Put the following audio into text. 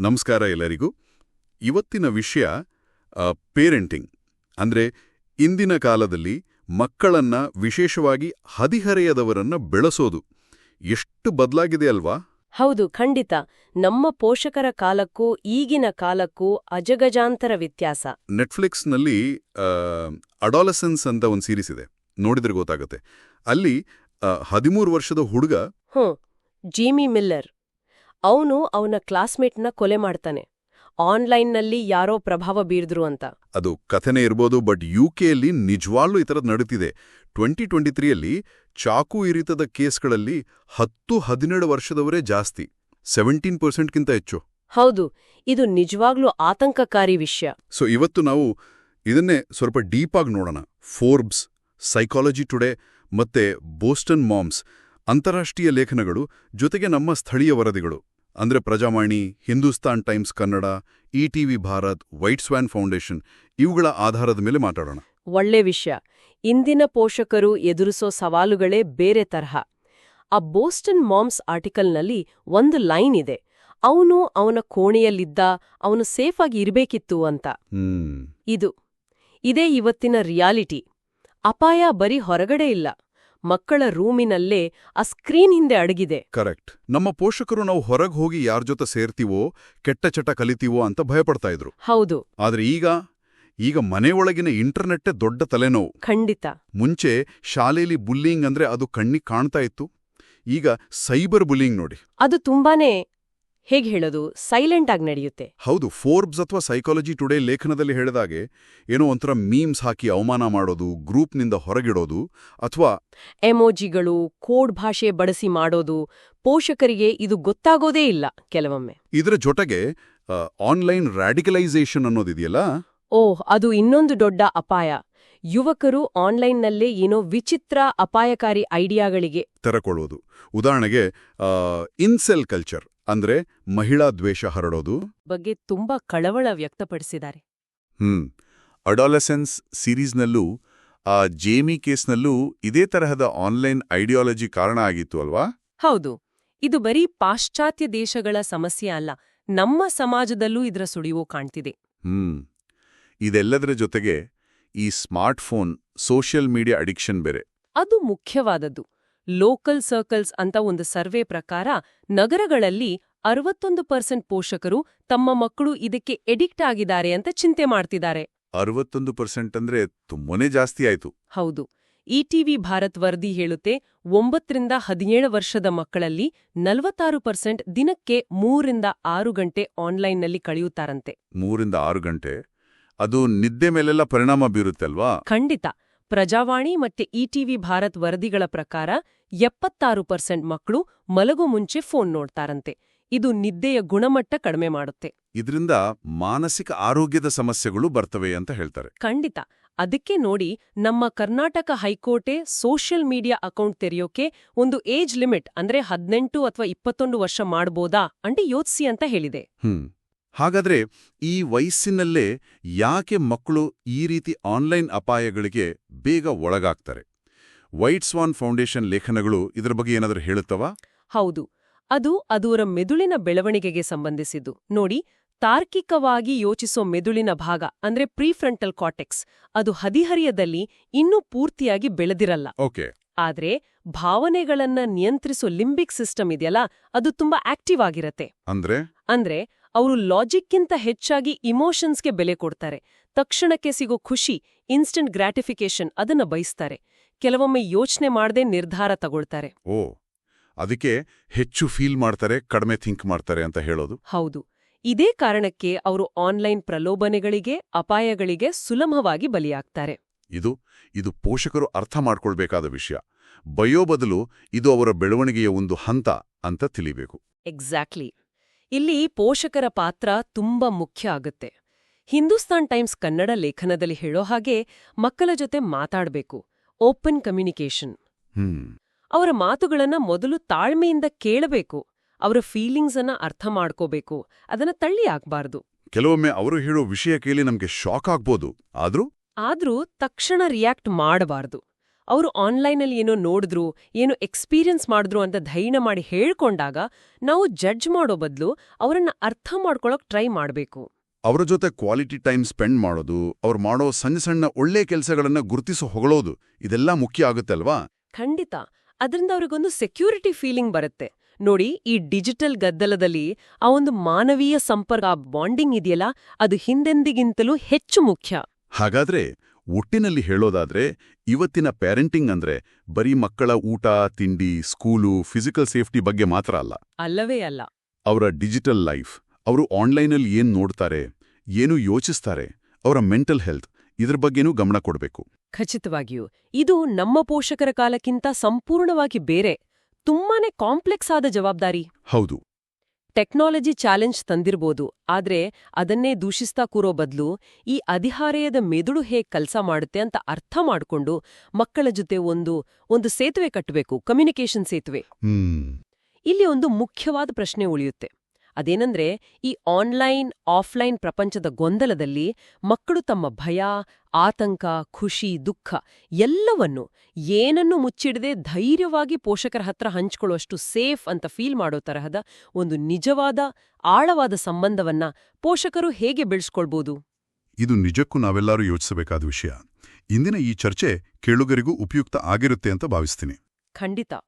ನಮಸ್ಕಾರ ಎಲ್ಲರಿಗೂ. ಇವತ್ತಿನ ವಿಷಯ ಪೇರೆಂಟಿಂಗ್ ಅಂದ್ರೆ ಇಂದಿನ ಕಾಲದಲ್ಲಿ ಮಕ್ಕಳನ್ನ ವಿಶೇಷವಾಗಿ ಹದಿಹರೆಯದವರನ್ನ ಬೆಳೆಸೋದು. ಎಷ್ಟು ಬದಲಾಗಿದೆ ಅಲ್ವಾ? ಹೌದು ಖಂಡಿತ. ನಮ್ಮ ಪೋಷಕರ ಕಾಲಕ್ಕೂ ಈಗಿನ ಕಾಲಕ್ಕೂ ಅಜಗಜಾಂತರ ವ್ಯತ್ಯಾಸ. ನೆಟ್ಫ್ಲಿಕ್ಸ್ನಲ್ಲಿ ಅಡಾಲಸೆನ್ಸ್ ಅಂತ ಒಂದು ಸೀರೀಸ್ ಇದೆ. ನೋಡಿದ್ರೆ ಗೊತ್ತಾಗುತ್ತೆ. ಅಲ್ಲಿ ಹದಿಮೂರು ವರ್ಷದ ಹುಡುಗ ಹ್ಞೂ ಜೀಮಿ ಮಿಲ್ಲರ್ ಅವನು ಅವನ ಕ್ಲಾಸ್ಮೇಟ್ನ ಕೊಲೆ ಮಾಡ್ತಾನೆ. ಆನ್ಲೈನ್ನಲ್ಲಿ ಯಾರೋ ಪ್ರಭಾವ ಬೀರಿದ್ರು ಅಂತ. ಅದು ಕಥೆನೇ ಇರ್ಬೋದು ಬಟ್ ಯು ಕೆಯಲ್ಲಿ ನಿಜವಾಗ್ಲೂ ಈ ಥರದ್ದು ನಡೀತಿದೆ. ಟ್ವೆಂಟಿ ಟ್ವೆಂಟಿ ತ್ರೀಯಲ್ಲಿ ಚಾಕು ಇರಿತದ ಕೇಸ್ಗಳಲ್ಲಿ ಹತ್ತು ಹದಿನೇಳು ವರ್ಷದವರೇ ಜಾಸ್ತಿ ಸೆವೆಂಟೀನ್ ಪರ್ಸೆಂಟ್ಗಿಂತ ಹೆಚ್ಚು. ಹೌದು ಇದು ನಿಜವಾಗ್ಲೂ ಆತಂಕಕಾರಿ ವಿಷಯ. ಸೊ ಇವತ್ತು ನಾವು ಇದನ್ನೇ ಸ್ವಲ್ಪ ಡೀಪಾಗಿ ನೋಡೋಣ. ಫೋರ್ಬ್ಸ್ ಸೈಕಾಲಜಿ ಟುಡೇ ಮತ್ತೆ ಬೋಸ್ಟನ್ ಮಾಮ್ಸ್ ಅಂತಾರಾಷ್ಟ್ರೀಯ ಲೇಖನಗಳು ಜೊತೆಗೆ ನಮ್ಮ ಸ್ಥಳೀಯ ವರದಿಗಳು. ಅಂದ್ರೆ Prajavani Hindustan Times Kannada E T V Bharat White Swan Foundation ಇವುಗಳ ಆಧಾರದ ಮೇಲೆ ಮಾತಾಡೋಣ. ಒಳ್ಳೆ ವಿಷಯ. ಇಂದಿನ ಪೋಷಕರು ಎದುರಿಸೋ ಸವಾಲುಗಳೇ ಬೇರೆ ತರಹ. ಆ ಬೋಸ್ಟನ್ ಮಾಮ್ಸ್ ಆರ್ಟಿಕಲ್ನಲ್ಲಿ ಒಂದು ಲೈನ್ ಇದೆ. ಅವನು ಅವನ ಕೋಣೆಯಲ್ಲಿದ್ದ ಅವನು ಸೇಫಾಗಿ ಇರಬೇಕಿತ್ತು ಅಂತ. ಇದು. ಇದೇ ಇವತ್ತಿನ ರಿಯಾಲಿಟಿ. ಅಪಾಯ ಬರೀ ಹೊರಗಡೆ ಇಲ್ಲ. ಮಕ್ಕಳ ರೂಮಿನಲ್ಲೇ ಆ ಸ್ಕ್ರೀನ್ ಹಿಂದೆ ಅಡಗಿದೆ. ಕರೆಕ್ಟ್. ನಮ್ಮ ಪೋಷಕರು ನಾವು ಹೊರಗೆ ಹೋಗಿ ಯಾರ ಜೊತೆ ಸೇರ್ತೀವೋ ಕೆಟ್ಟ ಚಟ ಕಲಿತೀವೋ ಅಂತ ಭಯಪಡ್ತಾ ಇದ್ರು. ಹೌದು. ಆದ್ರೆ ಈಗ ಈಗ ಮನೆಯೊಳಗಿನ ಇಂಟರ್ನೆಟ್ಟೇ ದೊಡ್ಡ ತಲೆನೋವು. ಖಂಡಿತ. ಮುಂಚೆ ಶಾಲೆಯಲ್ಲಿ ಬುಲ್ಲಿಂಗ್ ಅಂದ್ರೆ ಅದು ಕಣ್ಣಿಗೆ ಕಾಣ್ತಾ ಇತ್ತು. ಈಗ ಸೈಬರ್ ಬುಲ್ಲಿಂಗ್ ನೋಡಿ. ಅದು ತುಂಬಾನೇ ಹೇಗ್ ಹೇಳೋದು? ಸೈಲೆಂಟ್ ಆಗಿ ನಡೆಯುತ್ತೆ. ಹೌದು ಫೋರ್ಬ್ಸ್ ಅಥವಾ ಸೈಕಾಲಜಿ ಟುಡೇ ಲೇಖನದಲ್ಲಿ ಹೇಳಿದಾಗೆ ಏನೋ ಒಂಥರ ಮೀಮ್ಸ್ ಹಾಕಿ ಅವಮಾನ ಮಾಡೋದು ಗ್ರೂಪ್ನಿಂದ ಹೊರಗಿಡೋದು ಅಥವಾ ಎಮೋಜಿಗಳು ಕೋಡ್ ಭಾಷೆ ಬಳಸಿ ಮಾಡೋದು ಪೋಷಕರಿಗೆ ಇದು ಗೊತ್ತಾಗೋದೇ ಇಲ್ಲ ಕೆಲವೊಮ್ಮೆ. ಇದರ ಜೊತೆಗೆ ಆನ್ಲೈನ್ ರ್ಯಾಡಿಕಲೈಸೇಷನ್ ಅನ್ನೋದಿದೆಯಲ್ಲ? ಓಹ್ ಅದು ಇನ್ನೊಂದು ದೊಡ್ಡ ಅಪಾಯ. ಯುವಕರು ಆನ್ಲೈನ್ನಲ್ಲೇ ಏನೋ ವಿಚಿತ್ರ ಅಪಾಯಕಾರಿ ಐಡಿಯಾಗಳಿಗೆ ತೆರಕೊಳ್ಳೋದು. ಉದಾಹರಣೆಗೆ ಇನ್ಸೆಲ್ ಕಲ್ಚರ್ ಅಂದ್ರೆ ಮಹಿಳಾ ದ್ವೇಷ ಹರಡೋದು? ಬಗ್ಗೆ ತುಂಬಾ ಕಳವಳ ವ್ಯಕ್ತಪಡಿಸಿದ್ದಾರೆ. ಹ್ಮ್. ಅಡಾಲಸೆನ್ಸ್ ಸೀರೀಸ್ನಲ್ಲೂ ಆ ಜೇಮಿ ಕೇಸ್ನಲ್ಲೂ ಇದೇ ತರಹದ ಆನ್ಲೈನ್ ಐಡಿಯಾಲಜಿ ಕಾರಣ ಆಗಿತ್ತು ಅಲ್ವಾ? ಹೌದು. ಇದು ಬರೀ ಪಾಶ್ಚಾತ್ಯ ದೇಶಗಳ ಸಮಸ್ಯೆ ಅಲ್ಲ ನಮ್ಮ ಸಮಾಜದಲ್ಲೂ ಇದರ ಸುಳಿವು ಕಾಣ್ತಿದೆ. ಹ್ಮ್. ಇದೆಲ್ಲದರ ಜೊತೆಗೆ ಈ ಸ್ಮಾರ್ಟ್ಫೋನ್ ಸೋಷಿಯಲ್ ಮೀಡಿಯಾ ಅಡಿಕ್ಷನ್ ಬೇರೆ. ಅದು ಮುಖ್ಯವಾದದ್ದು. ಲೋಕಲ್ ಸರ್ಕಲ್ಸ್ ಅಂತ ಒಂದು ಸರ್ವೆ ಪ್ರಕಾರ ನಗರಗಳಲ್ಲಿ ಅರವತ್ತೊಂದು ಪರ್ಸೆಂಟ್ ಪೋಷಕರು ತಮ್ಮ ಮಕ್ಕಳು ಇದಕ್ಕೆ ಎಡಿಕ್ಟ್ ಆಗಿದ್ದಾರೆ ಅಂತ ಚಿಂತೆ ಮಾಡ್ತಿದ್ದಾರೆ. ಅರವತ್ತೊಂದು ಪರ್ಸೆಂಟ್ ಅಂದ್ರೆ ತುಂಬಾನೇ ಜಾಸ್ತಿ ಆಯ್ತು. ಹೌದು. ಇಟಿವಿ ಭಾರತ್ ವರದಿ ಹೇಳುತ್ತೆ ಒಂಬತ್ತರಿಂದ ಹದಿನೇಳು ವರ್ಷದ ಮಕ್ಕಳಲ್ಲಿ ನಲವತ್ತಾರು ಪರ್ಸೆಂಟ್ ದಿನಕ್ಕೆ ಮೂರಿಂದ ಆರು ಗಂಟೆ ಆನ್ಲೈನ್ನಲ್ಲಿ ಕಳೆಯುತ್ತಾರಂತೆ. ಮೂರಿಂದ ಆರು ಗಂಟೆ? ಅದು ನಿದ್ದೆ ಮೇಲೆಲ್ಲ ಪರಿಣಾಮ ಬೀರುತ್ತಲ್ವಾ ಖಂಡಿತ. ಪ್ರಜಾವಾಣಿ ಮತ್ತೆ ಇಟಿವಿ ಭಾರತ್ ವರದಿಗಳ ಪ್ರಕಾರ ಎಪ್ಪತ್ತಾರು ಪರ್ಸೆಂಟ್ ಮಕ್ಕಳು ಮಲಗು ಮುಂಚೆ ಫೋನ್ ನೋಡ್ತಾರಂತೆ. ಇದು ನಿದ್ದೆಯ ಗುಣಮಟ್ಟ ಕಡಿಮೆ ಮಾಡುತ್ತೆ. ಇದರಿಂದ ಮಾನಸಿಕ ಆರೋಗ್ಯದ ಸಮಸ್ಯೆಗಳು ಬರ್ತವೆ ಅಂತ ಹೇಳ್ತಾರೆ. ಖಂಡಿತ. ಅದಕ್ಕೆ ನೋಡಿ ನಮ್ಮ ಕರ್ನಾಟಕ ಹೈಕೋರ್ಟೆ ಸೋಷಿಯಲ್ ಮೀಡಿಯಾ ಅಕೌಂಟ್ ತೆರೆಯೋಕೆ ಒಂದು ಏಜ್ ಲಿಮಿಟ್ ಅಂದ್ರೆ ಹದಿನೆಂಟು ಅಥವಾ ಇಪ್ಪತ್ತೊಂದು ವರ್ಷ ಮಾಡ್ಬೋದಾ ಅಂಡಿ ಯೋಚಿಸಿ ಅಂತ ಹೇಳಿದೆ. ಹಾಗಾದ್ರೆ ಈ ವಯಸ್ಸಿನಲ್ಲೇ ಯಾಕೆ ಮಕ್ಕಳು ಈ ರೀತಿ ಆನ್ಲೈನ್ ಅಪಾಯಗಳಿಗೆ ಬೇಗ ಒಳಗಾಗ್ತಾರೆ? ವೈಟ್ ಸ್ವಾನ್ ಫೌಂಡೇಶನ್ ಲೇಖನಗಳು ಇದರ ಬಗ್ಗೆ ಏನಾದರೂ ಹೇಳುತ್ತವಾ? ಹೌದು. ಅದು ಅದರ ಮೆದುಳಿನ ಬೆಳವಣಿಗೆಗೆ ಸಂಬಂಧಿಸಿದ್ದು. ನೋಡಿ ತಾರ್ಕಿಕವಾಗಿ ಯೋಚಿಸೋ ಮೆದುಳಿನ ಭಾಗ ಅಂದ್ರೆ ಪ್ರೀಫ್ರಂಟಲ್ ಕಾಟೆಕ್ಸ್ ಅದು ಹದಿಹರಿಯದಲ್ಲಿ ಇನ್ನೂ ಪೂರ್ತಿಯಾಗಿ ಬೆಳೆದಿರಲ್ಲ. ಓಕೆ. ಆದ್ರೆ ಭಾವನೆಗಳನ್ನ ನಿಯಂತ್ರಿಸೋ ಲಿಂಬಿಕ್ ಸಿಸ್ಟಮ್ ಇದೆಯಲ್ಲ ಅದು ತುಂಬಾ ಆಕ್ಟಿವ್ ಆಗಿರತ್ತೆ. ಅಂದ್ರೆ? ಅಂದ್ರೆ ಅವರು ಲಾಜಿಕ್ಕಿಂತ ಹೆಚ್ಚಾಗಿ ಇಮೋಷನ್ಸ್ಗೆ ಬೆಲೆ ಕೊಡ್ತಾರೆ. ತಕ್ಷಣಕ್ಕೆ ಸಿಗೋ ಖುಷಿ ಇನ್ಸ್ಟಂಟ್ ಗ್ರಾಟಿಫಿಕೇಶನ್ ಅದನ್ನ ಬಯಸ್ತಾರೆ. ಕೆಲವೊಮ್ಮೆ ಯೋಚನೆ ಮಾಡದೆ ನಿರ್ಧಾರ ತಗೊಳ್ತಾರೆ. ಓ ಅದಕ್ಕೆ ಹೆಚ್ಚು ಫೀಲ್ ಮಾಡ್ತಾರೆ ಕಡಿಮೆ ಥಿಂಕ್ ಮಾಡ್ತಾರೆ ಅಂತ ಹೇಳೋದು? ಹೌದು. ಇದೇ ಕಾರಣಕ್ಕೆ ಅವರು ಆನ್ಲೈನ್ ಪ್ರಲೋಭನೆಗಳಿಗೆ ಅಪಾಯಗಳಿಗೆ ಸುಲಭವಾಗಿ ಬಲಿಯಾಗ್ತಾರೆ. ಇದು ಇದು ಪೋಷಕರು ಅರ್ಥ ಮಾಡ್ಕೊಳ್ಬೇಕಾದ ವಿಷಯ. ಬಯೋ ಬದಲು ಇದು ಅವರ ಬೆಳವಣಿಗೆಯ ಒಂದು ಹಂತ ಅಂತ ತಿಳಿಬೇಕು. ಎಕ್ಸಾಕ್ಟ್ಲಿ ಇಲ್ಲಿ ಪೋಷಕರ ಪಾತ್ರ ತುಂಬಾ ಮುಖ್ಯ ಆಗುತ್ತೆ. ಹಿಂದೂಸ್ತಾನ್ ಟೈಮ್ಸ್ ಕನ್ನಡ ಲೇಖನದಲ್ಲಿ ಹೇಳೋ ಹಾಗೆ ಮಕ್ಕಳ ಜೊತೆ ಮಾತಾಡಬೇಕು ಓಪನ್ ಕಮ್ಯುನಿಕೇಷನ್. ಅವರ ಮಾತುಗಳನ್ನ ಮೊದಲು ತಾಳ್ಮೆಯಿಂದ ಕೇಳಬೇಕು ಅವರ ಫೀಲಿಂಗ್ಸ್ ಅನ್ನ ಅರ್ಥ ಮಾಡ್ಕೋಬೇಕು ಅದನ್ನ ತಳ್ಳಿ ಆಗ್ಬಾರ್ದು ಕೆಲವೊಮ್ಮೆ ಅವರು ಹೇಳೋ ವಿಷಯ ಕೇಳಿ ನಮ್ಗೆ ಶಾಕ್ ಆಗ್ಬೋದು. ಆದ್ರೂ? ಆದ್ರೂ ತಕ್ಷಣ ರಿಯಾಕ್ಟ್ ಮಾಡಬಾರ್ದು. ಅವರು ಆನ್ಲೈನಲ್ಲಿ ಏನೋ ನೋಡಿದ್ರು ಏನೋ ಎಕ್ಸ್ಪೀರಿಯನ್ಸ್ ಮಾಡಿದ್ರು ಅಂತ ಧೈರ್ಯ ಮಾಡಿ ಹೇಳ್ಕೊಂಡಾಗ ನಾವು ಜಡ್ಜ್ ಮಾಡೋ ಬದಲು ಅವರನ್ನು ಅರ್ಥ ಮಾಡ್ಕೊಳಕ್ ಟ್ರೈ ಮಾಡಬೇಕು. ಅವರ ಜೊತೆ ಕ್ವಾಲಿಟಿ ಟೈಮ್ ಸ್ಪೆಂಡ್ ಮಾಡೋದು ಅವ್ರು ಮಾಡೋ ಸಣ್ಣ ಸಣ್ಣ ಒಳ್ಳೆ ಕೆಲಸಗಳನ್ನು ಗುರುತಿಸೋ ಹೊಗಳೋದು ಇದೆಲ್ಲ ಮುಖ್ಯ ಆಗುತ್ತೆ ಅಲ್ವಾ? ಖಂಡಿತ. ಅದರಿಂದ ಅವ್ರಿಗೊಂದು ಸೆಕ್ಯೂರಿಟಿ ಫೀಲಿಂಗ್ ಬರುತ್ತೆ. ನೋಡಿ ಈ ಡಿಜಿಟಲ್ ಗದ್ದಲದಲ್ಲಿ ಆ ಒಂದು ಮಾನವೀಯ ಸಂಪರ್ಕ ಬಾಂಡಿಂಗ್ ಇದೆಯಲ್ಲ ಅದು ಹಿಂದೆಂದಿಗಿಂತಲೂ ಹೆಚ್ಚು ಮುಖ್ಯ. ಹಾಗಾದ್ರೆ ಒಟ್ಟಿನಲ್ಲಿ ಹೇಳೋದಾದ್ರೆ ಇವತ್ತಿನ ಪ್ಯಾರೆಂಟಿಂಗ್ ಅಂದ್ರೆ ಬರೀ ಮಕ್ಕಳ ಊಟ ತಿಂಡಿ ಸ್ಕೂಲು ಫಿಸಿಕಲ್ ಸೇಫ್ಟಿ ಬಗ್ಗೆ ಮಾತ್ರ ಅಲ್ಲ. ಅಲ್ಲವೇ ಅಲ್ಲ. ಅವರ ಡಿಜಿಟಲ್ ಲೈಫ್ ಅವರು ಆನ್ಲೈನಲ್ಲಿ ಏನ್ ನೋಡ್ತಾರೆ ಏನು ಯೋಚಿಸ್ತಾರೆ ಅವರ ಮೆಂಟಲ್ ಹೆಲ್ತ್ ಇದ್ರ ಬಗ್ಗೆನೂ ಗಮನ ಕೊಡಬೇಕು. ಖಚಿತವಾಗಿಯೂ ಇದು ನಮ್ಮ ಪೋಷಕರ ಕಾಲಕ್ಕಿಂತ ಸಂಪೂರ್ಣವಾಗಿ ಬೇರೆ ತುಂಬಾನೇ ಕಾಂಪ್ಲೆಕ್ಸ್ ಆದ ಜವಾಬ್ದಾರಿ. ಹೌದು. ಟೆಕ್ನಾಲಜಿ ಚಾಲೆಂಜ್ ತಂದಿರ್ಬೋದು ಆದ್ರೆ ಅದನ್ನೇ ದೂಷಿಸ್ತಾ ಕೂರೋ ಬದಲು ಈ ಅಧಿಹಾರಯದ ಮೆದುಳು ಹೇಗ್ ಕೆಲಸ ಮಾಡುತ್ತೆ ಅಂತ ಅರ್ಥ ಮಾಡ್ಕೊಂಡು ಮಕ್ಕಳ ಜೊತೆ ಒಂದು ಒಂದು ಸೇತುವೆ ಕಟ್ಟಬೇಕು ಕಮ್ಯುನಿಕೇಶನ್ ಸೇತುವೆ. ಇಲ್ಲಿ ಒಂದು ಮುಖ್ಯವಾದ ಪ್ರಶ್ನೆ ಉಳಿಯುತ್ತೆ. ಅದೇನಂದ್ರೆ ಈ ಆನ್ಲೈನ್ ಆಫ್ಲೈನ್ ಪ್ರಪಂಚದ ಗೊಂದಲದಲ್ಲಿ ಮಕ್ಕಳು ತಮ್ಮ ಭಯ ಆತಂಕ ಖುಷಿ ದುಃಖ ಎಲ್ಲವನ್ನು ಏನನ್ನು ಮುಚ್ಚಿಡದೆ ಧೈರ್ಯವಾಗಿ ಪೋಷಕರ ಹತ್ರ ಹಂಚಿಕೊಳ್ಳುವಷ್ಟು ಸೇಫ್ ಅಂತ ಫೀಲ್ ಮಾಡೋ ತರಹದ ಒಂದು ನಿಜವಾದ ಆಳವಾದ ಸಂಬಂಧವನ್ನ ಪೋಷಕರು ಹೇಗೆ ಬೆಳೆಸ್ಕೊಳ್ಬೋದು? ಇದು ನಿಜಕ್ಕೂ ನಾವೆಲ್ಲರೂ ಯೋಚಿಸಬೇಕಾದ ವಿಷಯ. ಇಂದಿನ ಈ ಚರ್ಚೆ ಕೇಳುಗರಿಗೂ ಉಪಯುಕ್ತ ಆಗಿರುತ್ತೆ ಅಂತ ಭಾವಿಸ್ತೀನಿ. ಖಂಡಿತ.